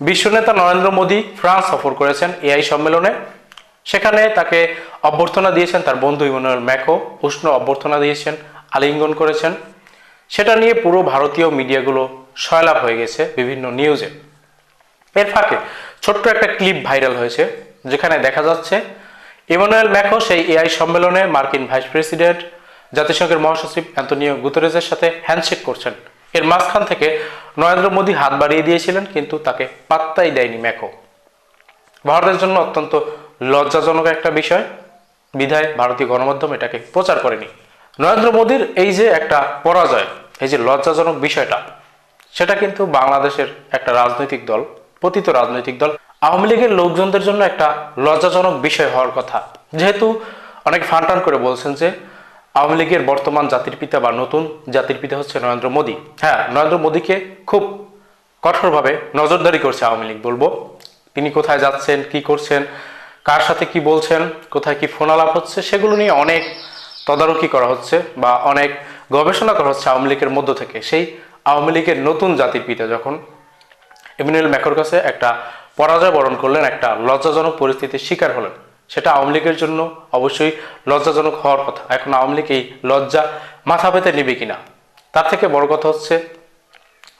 বিশ্বনেতা Narendra Modi France সফর করেছেন AI সম্মেলনে। সেখানে তাকে অভ্যর্থনা দিয়েছেন তার বন্ধু ইমানুয়েল ম্যাকো, উষ্ণ অভ্যর্থনা দিয়েছেন, আলিঙ্গন করেছেন। সেটা নিয়ে পুরো ভারতীয় মিডিয়াগুলো সয়লাভ হয়ে গেছে বিভিন্ন নিউজে এর ফাঁকে ছোট্ট একটা ক্লিপ ভাইরাল হয়েছে, যেখানে দেখা যাচ্ছে ইমানুয়েল ম্যাকো সেই এআই সম্মেলনে মার্কিন ভাইস প্রেসিডেন্ট, জাতিসংঘের মহাসচিব অ্যান্তনিও গুতরেজের সাথে হ্যান্ডশেক করছেন। এর মাঝখান থেকে নরেন্দ্র মোদী হাত বাড়িয়ে দিয়েছিলেন, কিন্তু তাকে পাত্তাই দেয়নি ম্যাকো। ভারতের জন্য অত্যন্ত লজ্জাজনক একটা বিষয়। বিধায় ভারতীয় গণমাধ্যম এটাকে প্রচার করেনি। নরেন্দ্র মোদীর এই যে একটা পরাজয়, এই যে লজ্জাজনক বিষয়টা, সেটা কিন্তু বাংলাদেশের একটা রাজনৈতিক দল, পতিত রাজনৈতিক দল, আওয়ামী লীগের লোকজনদের জন্য একটা লজ্জাজনক বিষয় হওয়ার কথা। যেহেতু অনেক ফানটান করে বলছেন যে আওয়ামী লীগের বর্তমান জাতির পিতা বা নতুন জাতির পিতা হচ্ছে নরেন্দ্র মোদী। হ্যাঁ নরেন্দ্র মোদীকে খুব কঠোরভাবে নজরদারি করছে আওয়ামী লীগ, বলব। তিনি কোথায় যাচ্ছেন, কি করছেন, কার সাথে কি বলছেন, কোথায় কি ফোন আলাপ হচ্ছে, সেগুলো নিয়ে অনেক তদারকি করা হচ্ছে বা অনেক গবেষণা করা হচ্ছে আওয়ামী লীগের মধ্য থেকে। সেই আওয়ামী লীগের নতুন জাতির পিতা যখন এমিনুয়েল ম্যাকোর কাছে একটা পরাজয় বরণ করলেন, একটা লজ্জাজনক পরিস্থিতির শিকার হলেন সেটা আওয়ামী লীগের জন্য অবশ্যই লজ্জাজনক হওয়ার কথা। এখন আওয়ামী লীগ এই লজ্জা মাথা পেতে নেবে কিনা? তার থেকে বড় কথা হচ্ছে,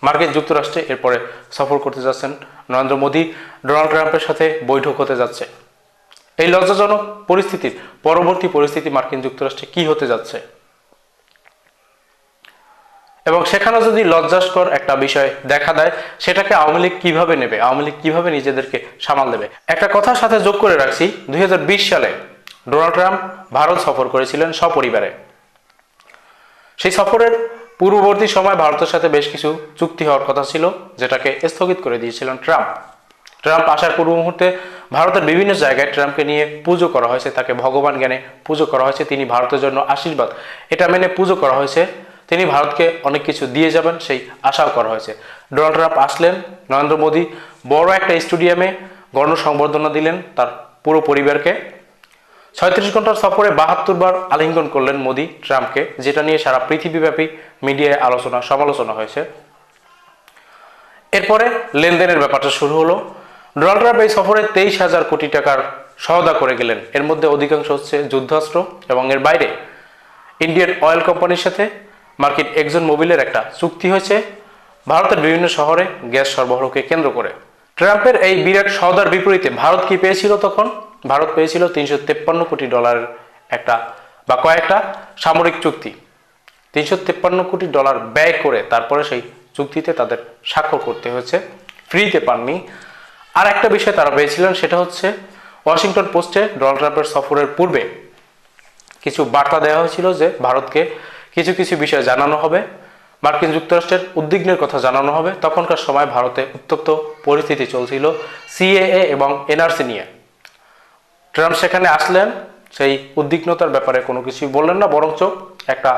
মার্কিন যুক্তরাষ্ট্রে এরপরে সফর করতে যাচ্ছেন নরেন্দ্র মোদী। ডোনাল্ড ট্রাম্পের সাথে বৈঠক হতে যাচ্ছে। এই লজ্জাজনক পরিস্থিতির পরবর্তী পরিস্থিতি মার্কিন যুক্তরাষ্ট্রে কি হতে যাচ্ছে? এবং সেখানে যদি লজ্জাস্কর একটা বিষয় দেখা দেয়, সেটাকে আওয়ামী লীগ কীভাবে নেবে? আওয়ামী লীগ কীভাবে নিজেদেরকে সামাল দেবে? একটা কথার সাথে যোগ করে রাখছি, দুই হাজার বিশ সালে ডোনাল্ড ট্রাম্প ভারত সফর করেছিলেন সপরিবারে। সেই সফরের পূর্ববর্তী সময় ভারতের সাথে বেশ কিছু চুক্তি হওয়ার কথা ছিল, যেটাকে স্থগিত করে দিয়েছিলেন ট্রাম্প। ট্রাম্প আসার পূর্ব মুহূর্তে ভারতের বিভিন্ন জায়গায় ট্রাম্পকে নিয়ে পুজো করা হয়েছে, তাকে ভগবান জ্ঞানে পুজো করা হয়েছে, তিনি ভারতের জন্য আশীর্বাদ। এটা মেনে পুজো করা হয়েছে তিনি ভারতকে অনেক কিছু দিয়ে যাবেন, সেই আশাও করা হয়েছে। ডোনাল্ড ট্রাম্প আসলেন, নরেন্দ্র মোদী বড় একটা স্টেডিয়ামে গণ সংবর্ধনা দিলেন তার পুরো পরিবারকে। ছয়ত্রিশ ঘণ্টার সফরে বাহাত্তর বার আলিঙ্গন করলেন মোদী ট্রাম্পকে, যেটা নিয়ে সারা পৃথিবীব্যাপী মিডিয়ায় আলোচনা, সমালোচনা হয়েছে। এরপরে লেনদেনের ব্যাপারটা শুরু হলো। ডোনাল্ড ট্রাম্প এই সফরে তেইশ হাজার কোটি টাকার সহদা করে গেলেন। এর মধ্যে অধিকাংশ হচ্ছে যুদ্ধাস্ত্র এবং এর বাইরে। ইন্ডিয়ান অয়েল কোম্পানির সাথে মার্কিন একজন মোবিলের একটা চুক্তি হয়েছে। ভারতের বিভিন্ন শহরে গ্যাস সরবরাহকে কেন্দ্র করে। ট্রাম্পের এই বিরাট সওদার বিপরীতে ভারত কি পেয়েছিল তখন? ভারত পেয়েছিল তিনশো তেপ্পান্ন কোটি ডলারের একটা বা কয়েকটা সামরিক চুক্তি। তিনশো তেপ্পান্ন কোটি ডলার ব্যয় করে তারপরে সেই চুক্তিতে তাদের স্বাক্ষর করতে হয়েছে। ফ্রিতে পাননি। আর একটা বিষয় তারা পেয়েছিলেন, সেটা হচ্ছে ওয়াশিংটন পোস্টে ডোনাল্ড ট্রাম্পের সফরের পূর্বে কিছু বার্তা দেওয়া হয়েছিল যে ভারতকে কিছু কিছু বিষয় জানানো হবে। মার্কিন যুক্তরাষ্ট্রের উদ্বিগ্নের কথা জানানো হবে। তখনকার সময় ভারতে উত্তপ্ত পরিস্থিতি চলছিল সিএএ এবং এনআরসি নিয়ে। ট্রাম্প সেখানে আসলেন। সেই উদ্বিগ্নতার ব্যাপারে কোনো কিছু বললেন না, বরঞ্চ একটা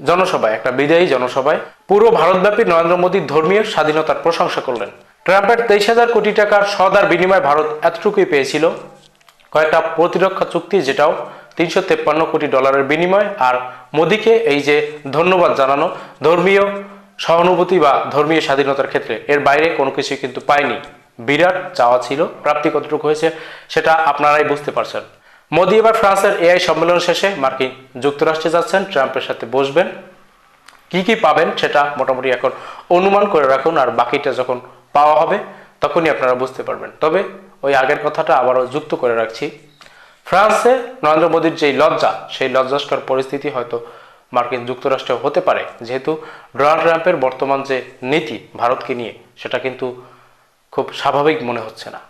জনসভায়, একটা বিদায়ী জনসভায় পুরো ভারতব্যাপী নরেন্দ্র মোদীর ধর্মীয় স্বাধীনতার প্রশংসা করলেন। ট্রাম্পের তেইশ হাজার কোটি টাকার সদার বিনিময়ে ভারত এতটুকুই পেয়েছিল। কয়েকটা প্রতিরক্ষা চুক্তি যেটাও তিনশো তেপ্পান্ন কোটি ডলারের বিনিময়। আর মোদীকে এই যে ধন্যবাদ জানানো, ধর্মীয় সহানুভূতি বা ধর্মীয় স্বাধীনতার ক্ষেত্রে এর বাইরে কোনো কিছু কিন্তু পায়নি। বিরাট চাওয়া ছিল, প্রাপ্তি কতটুকু হয়েছে সেটা আপনারাই বুঝতে পারছেন। মোদী এবার ফ্রান্সের এআই সম্মেলন শেষে মার্কিন যুক্তরাষ্ট্রে যাচ্ছেন, ট্রাম্পের সাথে বসবেন। কি কি পাবেন সেটা মোটামুটি এখন অনুমান করে রাখুন, আর বাকিটা যখন পাওয়া হবে তখনই আপনারা বুঝতে পারবেন। তবে ওই আগের কথাটা আবারও যুক্ত করে রাখছি ফ্রান্সে নরেন্দ্র মোদীর যেই লজ্জা, সেই লজ্জাস্কর পরিস্থিতি হয়তো মার্কিন যুক্তরাষ্ট্রে হতে পারে। যেহেতু ডোনাল্ড ট্রাম্পের বর্তমান যে নীতি ভারতকে নিয়ে, সেটা কিন্তু খুব স্বাভাবিক মনে হচ্ছে না।